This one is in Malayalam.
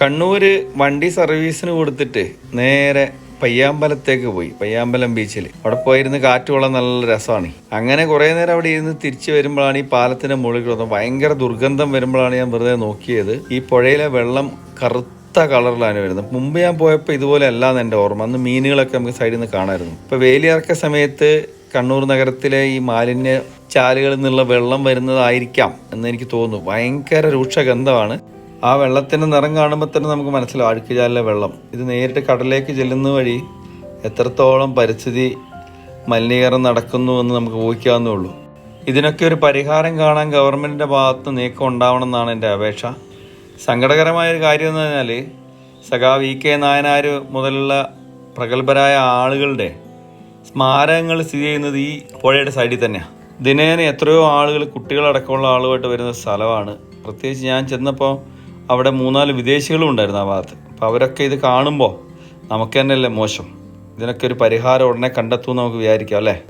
കണ്ണൂർ വണ്ടി സർവീസിന് കൊടുത്തിട്ട് നേരെ പയ്യാമ്പലത്തേക്ക് പോയി പയ്യാമ്പലം ബീച്ചിൽ അവിടെ പോയിരുന്ന് കാറ്റ് കൊള്ളാൻ നല്ല രസമാണ്. അങ്ങനെ കുറേ നേരം അവിടെ ഇരുന്ന് തിരിച്ചു വരുമ്പോഴാണ് ഈ പാലത്തിന്റെ മുകളിൽ വന്നത് ഭയങ്കര ദുർഗന്ധം വരുമ്പോഴാണ് ഞാൻ വെറുതെ നോക്കിയത്. ഈ പുഴയിലെ വെള്ളം കറുത്ത കളറിലാണ് വരുന്നത്. മുമ്പ് ഞാൻ പോയപ്പോൾ ഇതുപോലെ അല്ലാന്ന് എന്റെ ഓർമ്മ. അന്ന് മീനുകളൊക്കെ നമുക്ക് സൈഡിൽ നിന്ന് കാണായിരുന്നു. ഇപ്പോൾ വേലിയിറക്ക സമയത്ത് കണ്ണൂർ നഗരത്തിലെ ഈ മാലിന്യ ചാലുകളിൽ നിന്നുള്ള വെള്ളം വരുന്നതായിരിക്കാം എന്ന് എനിക്ക് തോന്നുന്നു. ഭയങ്കര രൂക്ഷഗന്ധമാണ്. ആ വെള്ളത്തിന്റെ നിറം കാണുമ്പോൾ തന്നെ നമുക്ക് മനസ്സിലാവും അഴുക്കുചാലിലെ വെള്ളം. ഇത് നേരിട്ട് കടലിലേക്ക് ചെല്ലുന്ന വഴി എത്രത്തോളം പരിസ്ഥിതി മലിനീകരണം നടക്കുന്നു എന്ന് നമുക്ക് ഊഹിക്കാവുന്നേ ഉള്ളൂ. ഇതിനൊക്കെ ഒരു പരിഹാരം കാണാൻ ഗവൺമെന്റിന്റെ ഭാഗത്ത് നീക്കം ഉണ്ടാവണം എന്നാണ് എന്റെ അപേക്ഷ. സങ്കടകരമായ ഒരു കാര്യം എന്ന് പറഞ്ഞാൽ സഖാ വി കെ നായനാർ മുതലുള്ള പ്രഗത്ഭരായ ആളുകളുടെ സ്മാരകങ്ങൾ സ്ഥിതി ചെയ്യുന്നത് ഈ പുഴയുടെ സൈഡിൽ തന്നെയാണ് ദിനേന എത്രയോ ആളുകൾ കുട്ടികളടക്കമുള്ള ആളുമായിട്ട് വരുന്ന സ്ഥലമാണ്. പ്രത്യേകിച്ച് ഞാൻ ചെന്നപ്പോൾ അവിടെ മൂന്നാൽ വിദേശികളും ഉണ്ടായിരുന്നു ആ ഭാഗത്ത്. അപ്പോൾ അവരൊക്കെ ഇത് കാണുമ്പോൾ നമുക്ക് തന്നെയല്ലേ മോശം. ഇതിനൊക്കെ ഒരു പരിഹാരം ഉടനെ കണ്ടെത്തുമെന്ന് നമുക്ക് വിചാരിക്കാം അല്ലേ?